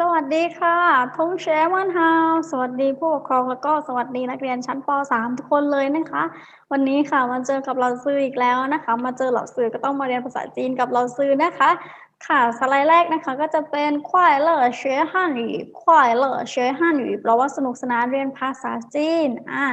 สวัสดีค่ะทงเชมันฮาวสวัสดีผู้ปกครองแล้วก็สวัสดีนักเรียนชั้นป .3 ทุกคนเลยนะคะ วันนี้ค่ะมาเจอกับเราซื้ออีกแล้วนะคะ มาเจอเหล่าซื้อก็ต้องมาเรียนภาษาจีนกับเราซื้อนะคะ ค่ะ สไลด์แรกนะคะก็จะเป็นควายเลอเชื่อฮั่นหยูควายเลอเชื่อฮั่นหยูแปลว่าสนุกสนานเรียนภาษาจีนอ่า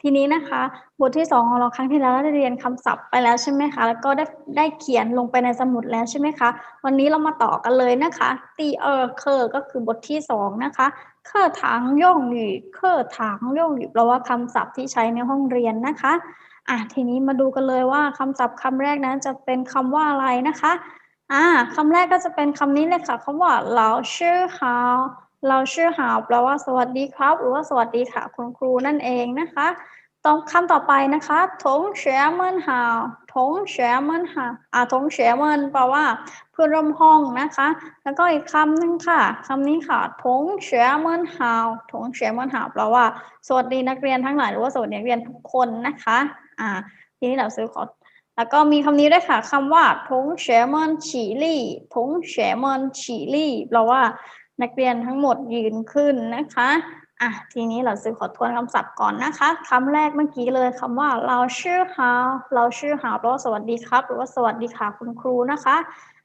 ทีนี้นะคะ บทที่สองของเราครั้งที่แล้วได้เรียนคำศัพท์ไปแล้วใช่ไหมคะ แล้วก็ได้ได้เขียนลงไปในสมุดแล้วใช่ไหมคะ วันนี้เรามาต่อกันเลยนะคะตีเออเคอร์ก็คือบทที่สองนะคะเคอร์ถางย่องหยูเคอร์ถางย่องหยูแปลว่าคำศัพท์ที่ใช้ในห้องเรียนนะคะอะทีนี้มาดูกันเลยว่าคำศัพท์คำแรกนั้นจะเป็นคำว่าอะไรนะคะ อ่าคำแรกก็จะเป็นคำนี้เลยค่ะคำว่าเราชื่อฮาวเราชื่อฮาวแปลว่าสวัสดีครับ หรือว่าสวัสดีค่ะคุณครูนั่นเองนะคะต่อคำต่อไปนะคะทงเฉยเมินฮาวทงเฉยเมินฮาวอ่าทงเฉยเมินแปลว่าเพื่อนร่วมห้องนะคะ แล้วก็อีกคำหนึ่งค่ะคำนี้ค่ะทงเฉยเมินฮาวทงเฉยเมินฮาวแปลว่าสวัสดีนักเรียนทั้งหลายหรือว่าสวัสดีนักเรียนทุกคนนะคะอ่าทีนี้เราซื้อขอ แล้วก็มีคำนี้ด้วยค่ะคำว่าทงเฉมินฉีลี่ทงเฉมินฉีลี่แปลว่านักเรียนทั้งหมดยืนขึ้นนะคะอะทีนี้เราซื้อขอทวนคำศัพท์ก่อนนะคะคำแรกเมื่อกี้เลยคำว่าเราชื่อฮาวเราชื่อฮาวแปลว่าสวัสดีครับ หรือว่าสวัสดีค่ะคุณครูนะคะ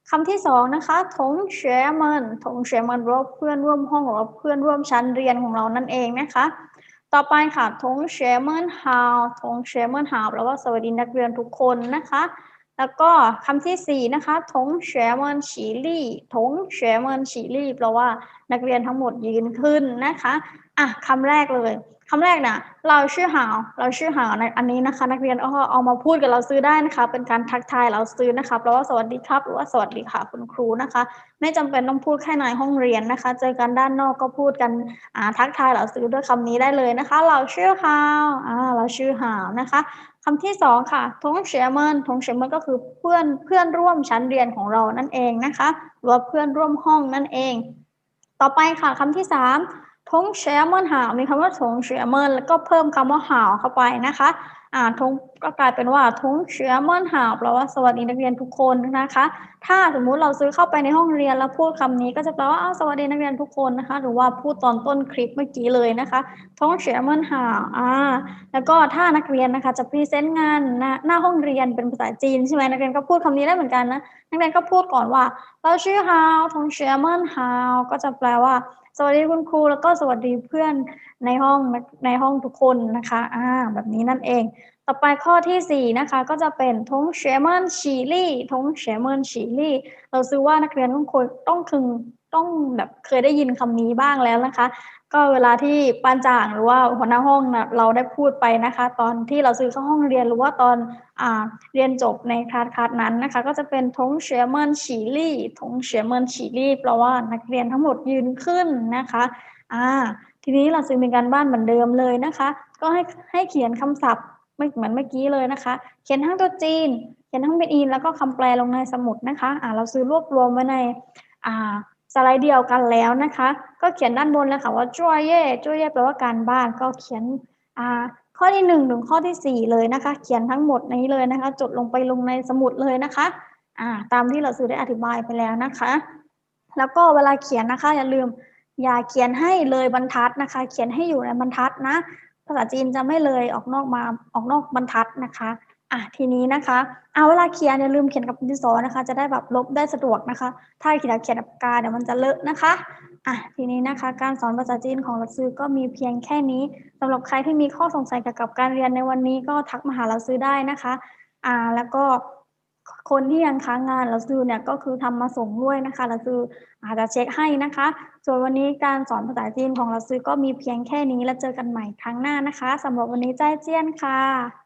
คำที่สองนะคะทงเฉมินทงเฉมินแปลว่าเพื่อนร่วมห้องหรือว่าเพื่อนร่วมชั้นเรียนของเรานั่นเองนะคะ ต่อไปค่ะทงเชเมินฮาวทงเชเมินฮาวแปลว่าสวัสดีนักเรียนทุกคนนะคะ แล้วก็คำที่สี่นะคะทงเชเมินฉีลี่ทงเชเมินฉีลี่แปลว่านักเรียนทั้งหมดยืนขึ้นนะคะอะคำแรกเลย คำแรกนะเราชื่อหาวเราชื่อหาวในอันนี้นะคะ นักเรียนเอาเอามาพูดกับเราซื้อได้นะคะ เป็นการทักทายเราซื้อนะคะแปลว่าสวัสดีครับ หรือว่าสวัสดีค่ะคุณครูนะคะ ไม่จำเป็นต้องพูดแค่ในห้องเรียนนะคะ เจอกันด้านนอกก็พูดกันอ่าทักทายเราซื้อด้วยคำนี้ได้เลยนะคะ เราชื่อฮาวอ่าเราชื่อฮาวนะคะคำที่สองค่ะทงเฉียเมินทงเฉียเมินก็คือเพื่อนเพื่อนร่วมชั้นเรียนของเรานั่นเองนะคะหรือว่าเพื่อนร่วมห้องนั่นเอง ต่อไปค่ะคำที่สาม ทงเฉียเมินหาวมีคำว่าทงเฉียเมินแล้วก็เพิ่มคำว่าหาวเข้าไปนะคะอ่าทงก็กลายเป็นว่าทงเฉียเมินหาวแปลว่าสวัสดีนักเรียนทุกคนนะคะ ถ้าสมมุติเราซื้อเข้าไปในห้องเรียนแล้วพูดคำนี้ก็จะแปลว่าอ้าวสวัสดีนักเรียนทุกคนนะคะ หรือว่าพูดตอนต้นคลิปเมื่อกี้เลยนะคะทงเฉียเมินหาวอ่าแล้วก็ถ้านักเรียนนะคะจะพรีเซนต์งานหน้าหน้าห้องเรียนเป็นภาษาจีนใช่ไหมนักเรียนก็พูดคำนี้ได้เหมือนกันนะนักเรียนก็พูดก่อนว่าเราชื่อฮาวทงเฉียเมินฮาวก็จะแปลว่า สวัสดีคุณครูแล้วก็สวัสดีเพื่อนในห้องในห้องทุกคนนะคะอ่าแบบนี้นั่นเอง ต่อไปข้อที่ 4 นะคะ ก็จะเป็นทงเฉเมินฉีลี่ทงเฉเมินฉีลี่เราซื้อว่านักเรียนต้องคยต้องคึง ต้องแบบเคยได้ยินคำนี้บ้างแล้วนะคะ ก็เวลาที่ปานจ่างหรือว่าหัวหน้าห้องนะเราได้พูดไปนะคะ ตอนที่เราซื้อเข้าห้องเรียนหรือว่าตอนอ่าเรียนจบในคลาสคลาสนั้นนะคะ ก็จะเป็นทงเฉเมินฉีลี่ทงเฉเมินฉีลี่แปลว่านักเรียนทั้งหมดยืนขึ้นนะคะอ่าทีนี้เราซื้อเป็นการบ้านเหมือนเดิมเลยนะคะ ก็ให้ให้เขียนคำศัพท์ไม่เหมือนเมื่อกี้เลยนะคะ เขียนทั้งตัวจีน เขียนทั้งเป็นอินแล้วก็คำแปลลงในสมุดนะคะอ่าเราซื้อรวบรวมไว้ในอ่า สไลด์เดียวกันแล้วนะคะ ก็เขียนด้านบนเลยค่ะว่าจ้วยเย่จ้วยเย่แปลว่าการบ้านก็เขียนข้อที่หนึ่งถึงข้อที่สี่เลยนะคะ เขียนทั้งหมดนี้เลยนะคะ จดลงไปลงในสมุดเลยนะคะาตามที่เราซื้อได้อธิบายไปแล้วนะคะ แล้วก็เวลาเขียนนะคะ อย่าลืมอย่าเขียนให้เลยบรรทัดนะคะ เขียนให้อยู่ในบรรทัดนะ ภาษาจีนจะไม่เลยออกนอกมาออกนอกบรรทัดนะคะ อะทีนี้นะคะ เอาเวลาเขียนอย่าลืมเขียนกับดินสอนะคะ จะได้แบบลบได้สะดวกนะคะ ถ้าเขียนเขียนกับปากกาเดี๋ยวมันจะเลอะนะคะอะทีนี้นะคะ การสอนภาษาจีนของเราซื้อก็มีเพียงแค่นี้สำหรับใครที่มีข้อสงสัยเกี่ยวกับการเรียนในวันนี้ก็ทักมาหาเราซื้อได้นะคะอ่าแล้วก็คนที่ยังค้างงานเราซื้อเนี่ยก็คือทำมาส่งด้วยนะคะเราซื้ออาจจะเช็คให้นะคะ ส่วนวันนี้การสอนภาษาจีนของเราซื้อก็มีเพียงแค่นี้แล้วเจอกันใหม่ครั้งหน้านะคะสำหรับวันนี้ใจเจี้ยนค่ะ